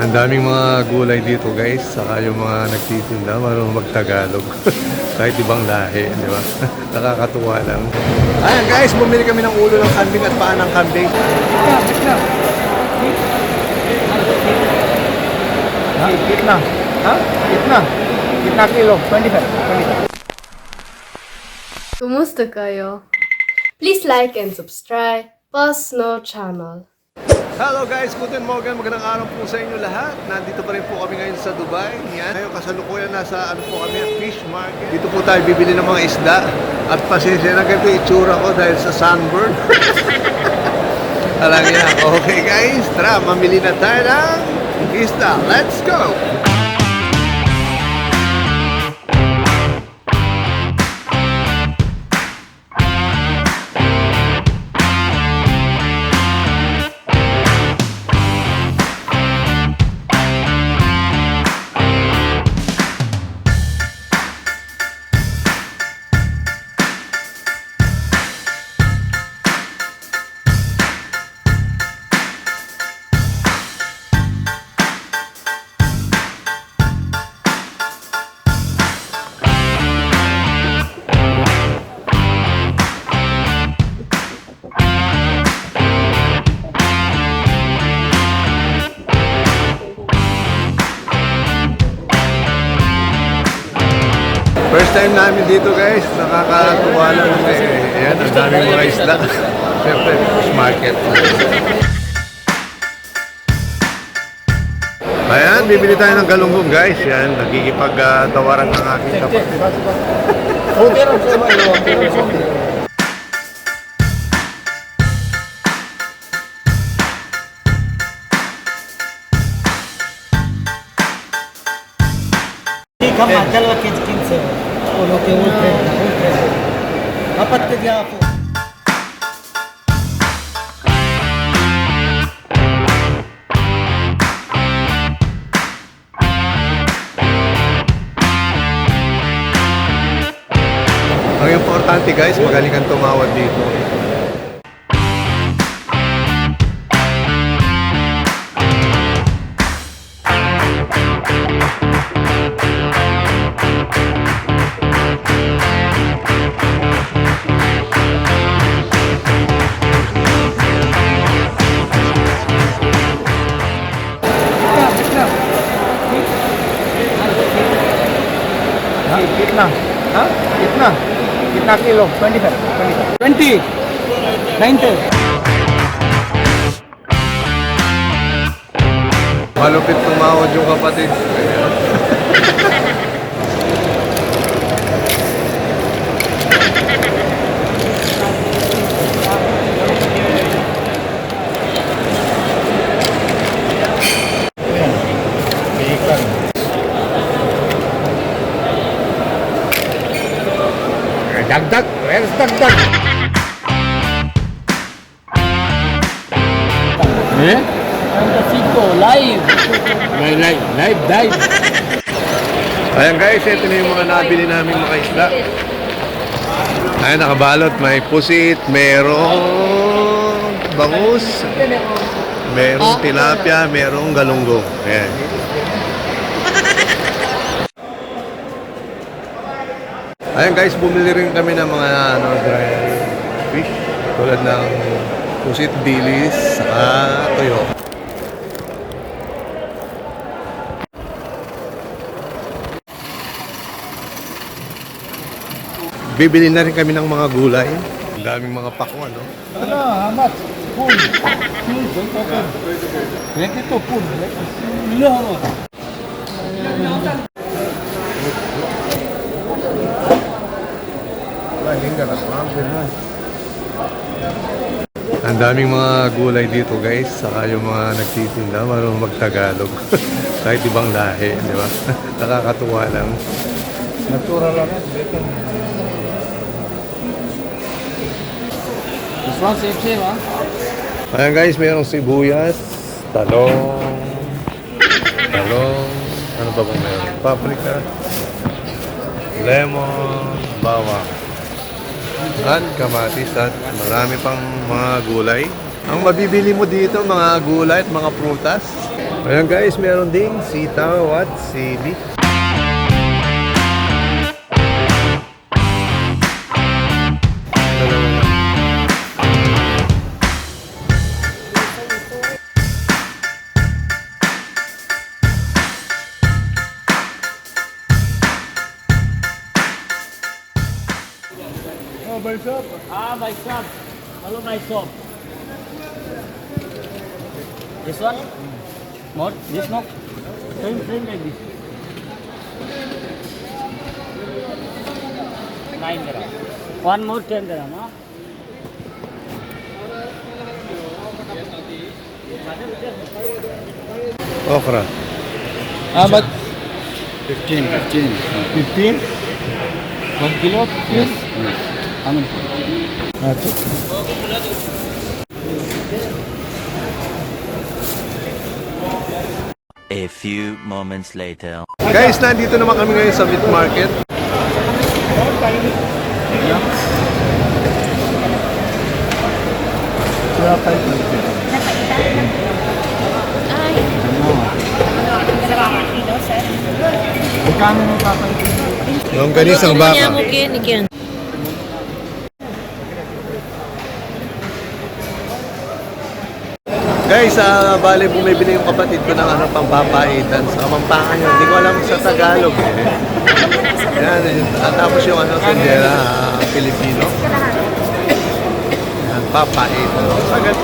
Ang daming mga gulay dito guys, saka yung mga nagtitinda, marunong magtagalog. Kahit ibang lahi, di ba? Nakakatuwa lang. Ayan guys, bumili kami ng ulo ng kambing at paa ng kambing. Kitna. Ha? Kitna. Kitna kilo. 25. 25. Kumusta kayo? Please like and subscribe. Pause No Channel. Hello guys, guten morgen, magandang araw po sa inyo lahat. Nandito pa rin po kami ngayon sa Dubai. Yan. Ngayon kasalukuyan nasa ano po kami, fish market. Dito po tayo bibili ng mga isda. At pasensya na ganito itsura ko dahil sa sunburn. Alam niya. Okay guys, tara, mamili na tayo ng isda. Let's go! First time namin dito guys, nakakatuwa lang eh. Ayan, ang daming mga isda. Siyempre, fish market. Ayan, bibili tayo ng galunggong guys. Yan, nagkikipag-tawaran ng aking kapatid. Okay lang sa mga mga Kama, dalawa kids 15. Ulo ke ultre. Ultre. Apat ke dia ako. Ang importante guys, magaling kang tumawad dito. Ha? Kitna. Ha? Kitna. Kitna kilo. 25. 25. 20. 90. Malupit tumawad yung kapatid. Dagdag. Where's dagdag? Eh? Fantasito, live. Live, live, live, live. Ayan guys, ito na yung mga nabili namin mga isda. Ayan, nakabalot. May pusit, merong bangus, merong tilapia, merong galunggong. Ayan. Ayan guys, bumili rin kami ng mga ano, dry fish. Tulad ng pusit, dilis, saka toyo. Bibili na rin kami ng mga gulay. Ang daming mga pakwan, no? Ano, how much? Pool. Pool, don't open. Like ito, pool. Like ito. Much? Ang daming mga gulay dito guys, saka yung mga nagtitinda, marunong magtagalog. Kahit ibang lahi, di ba? Nakakatuwa lang. Natural lang yan. Better. This one same same, ha? Ayan guys, mayroong sibuyas, talong, talong, ano ba bang meron? Paprika, lemon, bawang, at kamatis at marami pang mga gulay. Ang mabibili mo dito, mga gulay at mga prutas. Ayan guys, meron ding sitaw at sili. Ah, my son. Hello, my son. This one? More? This no? Same, same like this. Nine gram. One more ten gram, huh? Okra. How much? 15, 15. 15? One kilo? Yes. How That's it. A few moments later. Guys, nandito naman kami ngayon sa meat market. Magkano mo papalitin? Yungganisang baka. Guys, ah, bale bumibili yung kapatid ko ng ano, pampapaitan sa Kamampangan yun. Hindi ko alam sa Tagalog eh. Yan, yun. At tapos yung ano, tendera, ah, Pilipino. Yan, papaitan. Agad.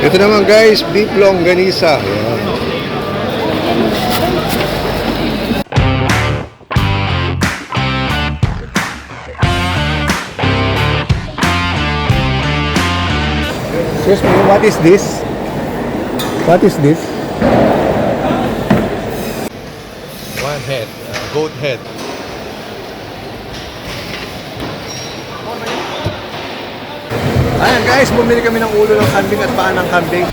Ito naman guys, beef longganisa. Yan. Excuse me, what is this? What is this? One head, uh, goat head. Ayan guys, bumili kami ng ulo ng kambing at paa ng kambing.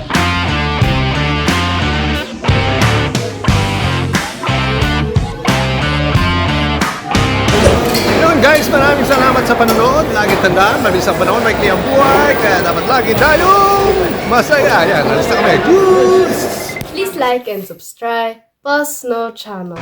Yun guys, maraming salamat sa panonood. Lagi tandaan, mabilis ang panahon, may ang buhay. Kaya dapat lagi tayong masaya. Yan, alis na kami. Tschüss! Please like and subscribe Boss No channel.